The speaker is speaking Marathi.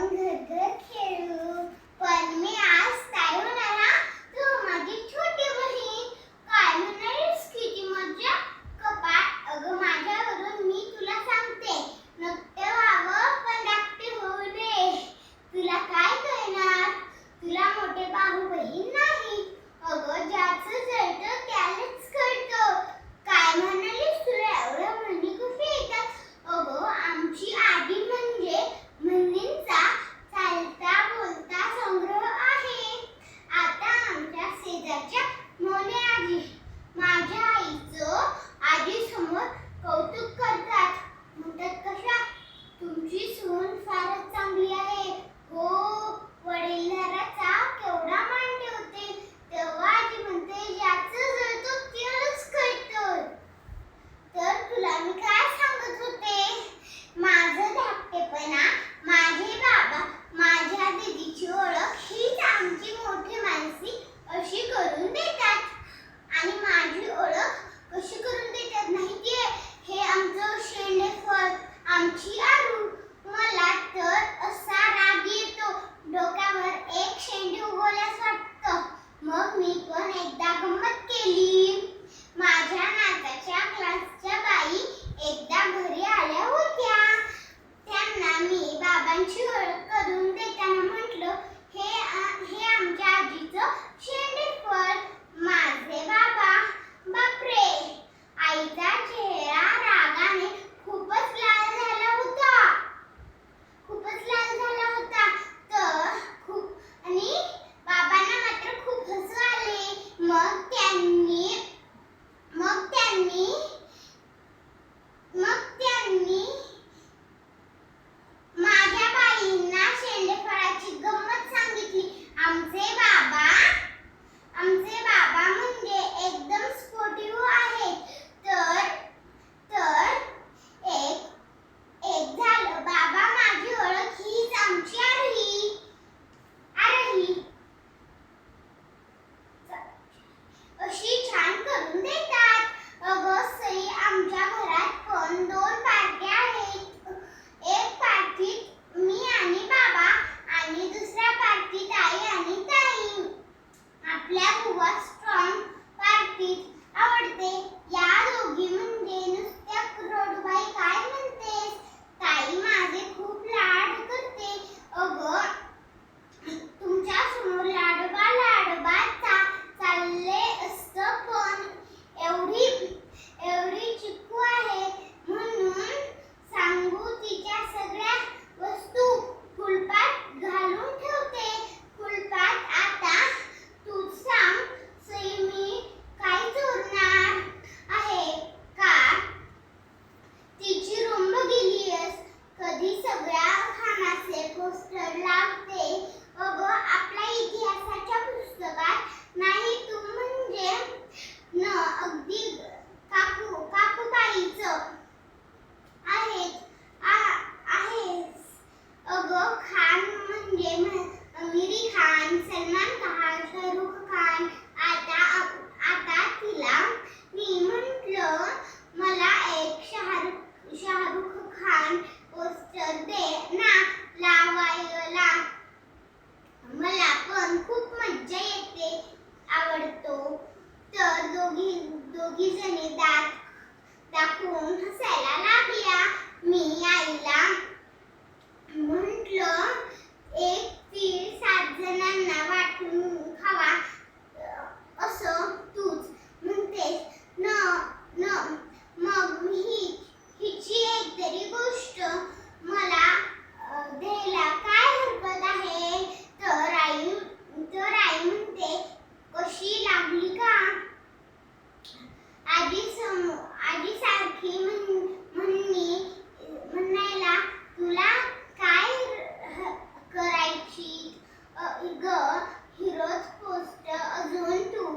I'm good, good kid. வந்து lang दोघी दोघी जणी दात दाखवून हसायला लागल्या. मी आईला ग हिरोज पोस्ट अजून टू